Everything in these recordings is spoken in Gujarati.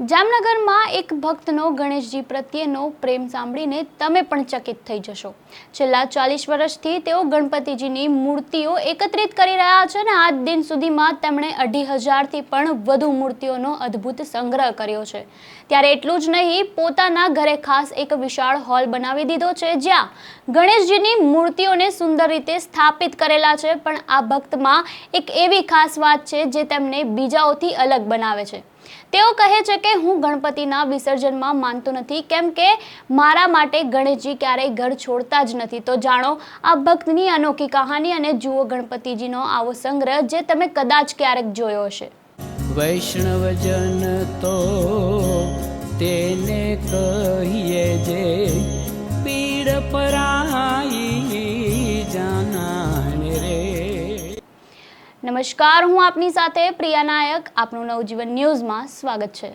જામનગરમાં એક ભક્તનો ગણેશજી પ્રત્યેનો પ્રેમ સાંભળીને તમે પણ ચકિત થઈ જશો. છેલ્લા ચાલીસ વર્ષથી તેઓ ગણપતિજીની મૂર્તિઓ એકત્રિત કરી રહ્યા છે અને આજ દિન સુધીમાં તેમણે અઢી હજારથી પણ વધુ મૂર્તિઓનો અદ્ભુત સંગ્રહ કર્યો છે. ત્યારે એટલું જ નહીં, પોતાના ઘરે ખાસ એક વિશાળ હોલ બનાવી દીધો છે, જ્યાં ગણેશજીની મૂર્તિઓને સુંદર રીતે સ્થાપિત કરેલા છે, પણ આ ભક્તમાં એક એવી ખાસ વાત છે, જે તેમને બીજાઓથી અલગ બનાવે છે. તેઓ કહે છે કે હું ગણપતિના વિસર્જનમાં માનતો નથી, કેમ કે મારા માટે ગણેશજી ક્યારેય ઘર છોડતા જ નથી. તો જાણો, આ ભક્તની અનોખી કહાની અને જુઓ ગણપતિજીનો આવો સંગ્રહ, જે તમે કદાચ ક્યારેક જોયો હશે. વૈષ્ણવજન તો તેને કહીએ જે, પીડ પરાઈ નમસ્કાર, હું આપની સાથે પ્રિયા નાયક. આપનું નવજીવન ન્યૂઝમાં સ્વાગત છે.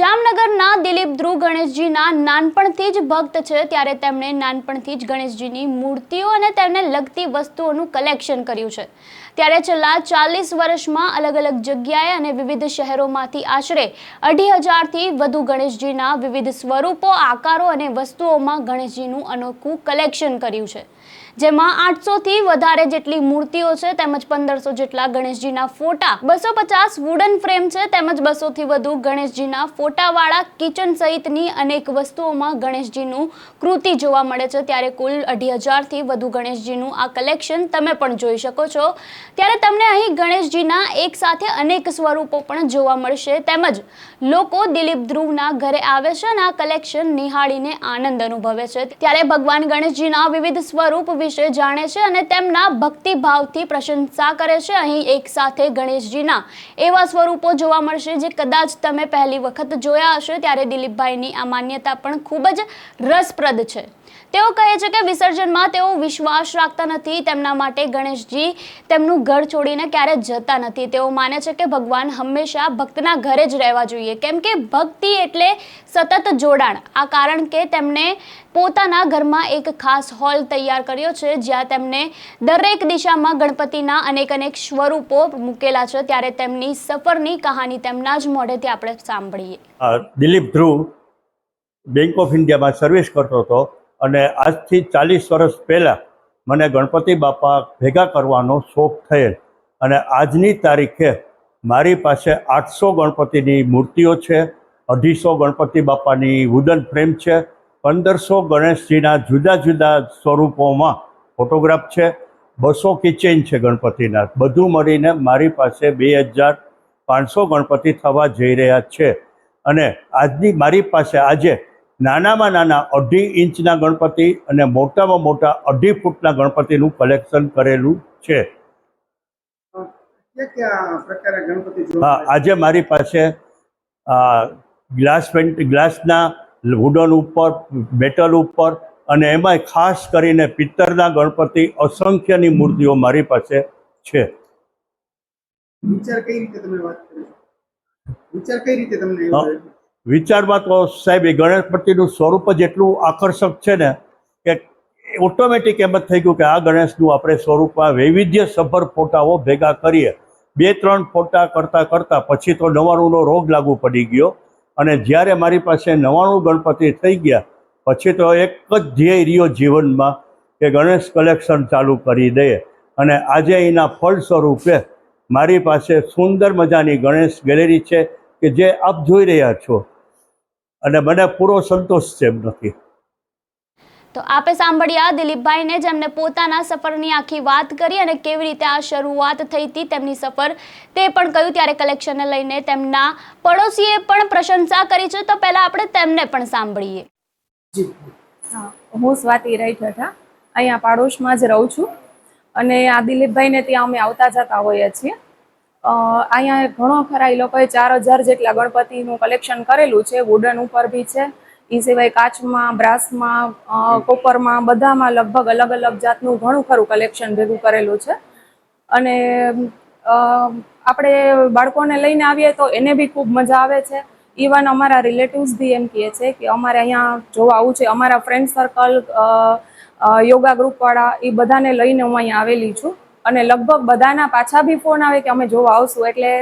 જામનગરના દિલીપ ધ્રુવ ગણેશજીના નાનપણથી જ ભક્ત છે, ત્યારે તેમણે નાનપણથી જ ગણેશજીની મૂર્તિઓ અને તેમને લગતી વસ્તુઓનું કલેક્શન કર્યું છે. ત્યારે છેલ્લા ચાલીસ વર્ષમાં અલગ અલગ જગ્યાએ અને વિવિધ શહેરોમાંથી આશરે અઢી હજારથી વધુ ગણેશજીના વિવિધ સ્વરૂપો, આકારો અને વસ્તુઓમાં ગણેશજીનું અનોખું કલેક્શન કર્યું છે. જેમાં આઠસોથી વધારે જેટલી મૂર્તિઓ છે તેમજ પંદરસો જેટલા ગણેશજીના ફોટા. બસો પચાસ વુડન ફ્રેમ છે તેમજ બસોથી વધુ ગણેશજીના ફોટાવાળા કિચન સહિતની અનેક વસ્તુઓમાં ગણેશજીનું કૃતિ જોવા મળે છે. ત્યારે કુલ અઢી હજારથી વધુ ગણેશજીનું આ કલેક્શન તમે પણ જોઈ શકો છો. ત્યારે તમને અહીં ગણેશજીના એક સાથે અનેક સ્વરૂપો પણ જોવા મળશે. તેમજ લોકો દિલીપ ધ્રુવના ઘરે આવે છે અને આ કલેક્શન નિહાળીને આનંદ અનુભવે છે. ત્યારે ભગવાન ગણેશજીના વિવિધ સ્વરૂપ વિશે જાણે છે અને તેમના ભક્તિભાવથી પ્રશંસા કરે છે. અહીં એક સાથે ગણેશજીના એવા સ્વરૂપો જોવા મળશે જે કદાચ તમે પહેલી વખત જોયા હશે, ત્યારે દિલીપભાઈની આ માન્યતા પણ ખૂબ જ રસપ્રદ છે. તેઓ કહે છે કે વિસર્જનમાં તેઓ વિશ્વાસ રાખતા નથી, તેમના માટે ગણેશજી તેમનું ઘર છોડીને ક્યારે જતા નથી. તેઓ માને છે કે ભગવાન હંમેશા ભક્તના ઘરે જ રહેવા જોઈએ. કેમ કે ભક્તિ એટલે સતત જોડાણ. આ કારણ કે તેમણે પોતાના ઘરમાં એક ખાસ હોલ તૈયાર કર્યો છે, જ્યાં તેમને દરેક દિશામાં ગણપતિના અનેક અનેક સ્વરૂપો મૂકેલા છે. ત્યારે તેમની સફરની કહાની તેમના જ મોઢેથી આપણે સાંભળીએ. દિલીપ ધ્રુવ બેંક ઓફ ઇન્ડિયામાં સર્વિસ કરતો હતો. અને આજથી ચાલીસ વર્ષ પહેલાં મને ગણપતિ બાપા ભેગા કરવાનો શોખ થયેલ. અને આજની તારીખે મારી પાસે આઠસો ગણપતિની મૂર્તિઓ છે, અઢીસો ગણપતિ બાપાની વુડન ફ્રેમ છે, પંદરસો ગણેશજીના જુદા જુદા સ્વરૂપોમાં ફોટોગ્રાફ છે, બસો કિચેન છે ગણપતિના. બધું મળીને મારી પાસે બે હજાર પાંચસો ગણપતિ થવા જઈ રહ્યા છે. અને આજની મારી પાસે આજે નાનામાં નાના અઢી ઇંચના ગણપતિ અને મોટામાં મોટા અઢી ફૂટના ગણપતિનું કલેક્શન કરેલું છે. હા આજે મારી પાસે ગ્લાસ પેન્ટ ગ્લાસના વુડન ઉપર મેટલ ઉપર અને એમાંય ખાસ કરીને પિત્તરના ગણપતિ અસંખ્યની મૂર્તિઓ મારી પાસે છે. વિચાર કઈ રીતે તમે વાત કરી વિચાર કઈ રીતે તમને? વિચારમાં તો સાહેબ એ ગણેશપતિનું સ્વરૂપ જ એટલું આકર્ષક છે ને કે ઓટોમેટિક એમ જ થઈ ગયું કે આ ગણેશનું આપણે સ્વરૂપમાં વૈવિધ્યસભર ફોટાઓ ભેગા કરીએ. બે, ત્રણ ફોટા કરતાં કરતાં પછી તો નવાણુંનો રોગ લાગુ પડી ગયો અને જ્યારે મારી પાસે નવાણું ગણપતિ થઈ ગયા, પછી તો એક જ ધ્યેય રહ્યો જીવનમાં કે ગણેશ કલેક્શન ચાલુ કરી દઈએ અને આજે એના ફળ સ્વરૂપે મારી પાસે સુંદર મજાની ગણેશ ગેલેરી છે કે જે આપ જોઈ રહ્યા છો. અને મને પૂરો સંતોષ છે એમ નથી. તો આપે સાંભળ્યા દિલીપભાઈને જેમને પોતાના સફરની આખી વાત કરી અને કેવી રીતે આ શરૂઆત થઈ હતી તેમની સફર. તે પણ કહ્યું ત્યારે કલેક્શનને લઈને તેમના પડોશીએ પણ પ્રશંસા કરી છે. તો પહેલા આપણે તેમને પણ સાંભળીએ. હા, હું સ્વાતિ રાઈઠઠા અહીંયા પાડોશમાં જ રહું છું. અને આ દિલીપભાઈને ત્યાં અમે આવતા જતા હોઈએ છીએ. અહીંયા ઘણો ખરા એ લોકોએ ચાર હજાર જેટલા ગણપતિનું કલેક્શન કરેલું છે. વુડન ઉપર બી છે. એ સિવાય કાચમાં, બ્રાસમાં કોપરમાં બધામાં લગભગ અલગ અલગ જાતનું ઘણું ખરું કલેક્શન ભેગું કરેલું છે. અને આપણે બાળકોને લઈને આવીએ તો એને બી ખૂબ મજા આવે છે. ઇવન અમારા રિલેટિવ્સ બી એમ કહે છે કે અમારે અહીંયા જોવા આવું છે. અમારા ફ્રેન્ડ સર્કલ યોગા ગ્રુપવાળા એ બધાને લઈને હું અહીંયા આવેલી છું. અને લગભગ બધાના પાછા બી ફોન આવે કે અમે જોવા આવશું. એટલે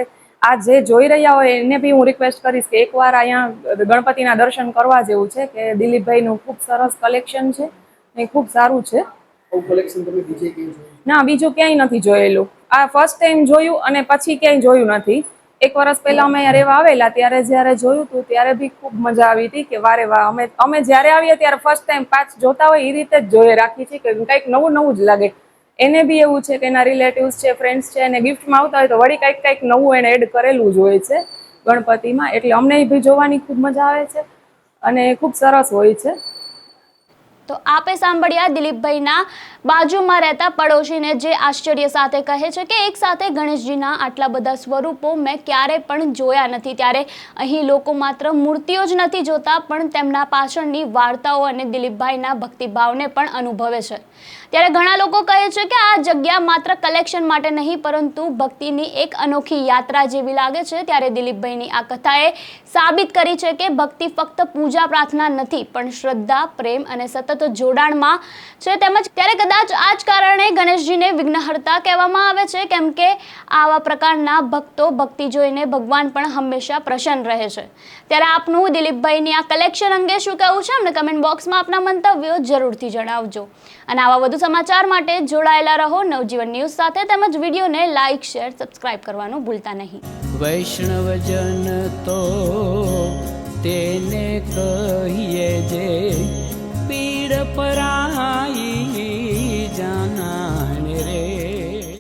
આ જે જોઈ રહ્યા હોય એને બી હું રિક્વેસ્ટ કરીશ કે એકવાર અહીંયા ગણપતિના દર્શન કરવા જેવું છે કે દિલીપભાઈનું ખૂબ સરસ કલેક્શન છે એ ખૂબ સારું છે. ના બીજું ક્યાંય નથી જોયેલું. આ ફર્સ્ટ ટાઈમ જોયું અને પછી ક્યાંય જોયું નથી. એક વર્ષ પહેલા અમે રહેવા આવેલા ત્યારે જ્યારે જોયું હતું ત્યારે બી ખૂબ મજા આવી હતી કે વારે વાહ અમે અમે જ્યારે આવીએ ત્યારે ફર્સ્ટ ટાઈમ પાંચ જોતા હોય એ રીતે જ જોઈએ રાખી છે કે કંઈક નવું નવું જ લાગે. એને બી એવું છે કે એના રિલેટિવ્સ છે ફ્રેન્ડ્સ છે, એને ગિફ્ટમાં આવતા હોય તો વળી કંઈક કંઈક નવું એને એડ કરેલું જ હોય છે ગણપતિમાં. એટલે અમને બી જોવાની ખૂબ મજા આવે છે અને ખૂબ સરસ હોય છે. તો આપે સાંભળ્યા દિલીપભાઈના બાજુમાં રહેતા પડોશીને જે આશ્ચર્ય સાથે કહે છે કે એક સાથે ગણેશજીના આટલા બધા સ્વરૂપો મેં ક્યારે પણ જોયા નથી. ત્યારે અહીં લોકો માત્ર મૂર્તિઓ જ નથી જોતા, પણ તેમના પાછળની વાર્તાઓ અને દિલીપભાઈના ભક્તિભાવને પણ અનુભવે છે. ત્યારે ઘણા લોકો કહે છે કે આ જગ્યા માત્ર કલેક્શન માટે નહીં, પરંતુ ભક્તિની એક અનોખી યાત્રા જેવી લાગે છે. ત્યારે દિલીપભાઈની આ કથાએ સાબિત કરી છે કે ભક્તિ ફક્ત પૂજા પ્રાર્થના નથી, પણ શ્રદ્ધા, પ્રેમ અને સતત સતત જોડાણમાં છે. તેમજ ત્યારે કદાચ આ જ કારણે ગણેશજીને વિઘ્નહર્તા કહેવામાં આવે છે, કેમ કે આવા પ્રકારના ભક્તો, ભક્તિ જોઈને ભગવાન પણ હંમેશા પ્રસન્ન રહે છે. ત્યારે આપનું દિલીપભાઈની આ કલેક્શન અંગે શું કહેવું છે? અમને કમેન્ટ બોક્સમાં આપના મંતવ્યો જરૂરથી જણાવજો. અને આવા વધુ સમાચાર માટે જોડાયેલા રહો નવજીવન ન્યૂઝ સાથે તેમજ વિડીયોને લાઇક શેર સબસ્ક્રાઇબ કરવાનું ભૂલતા નહીં. વૈષ્ણવજન તો તેને કહીએ જે પીડ પરાઈ.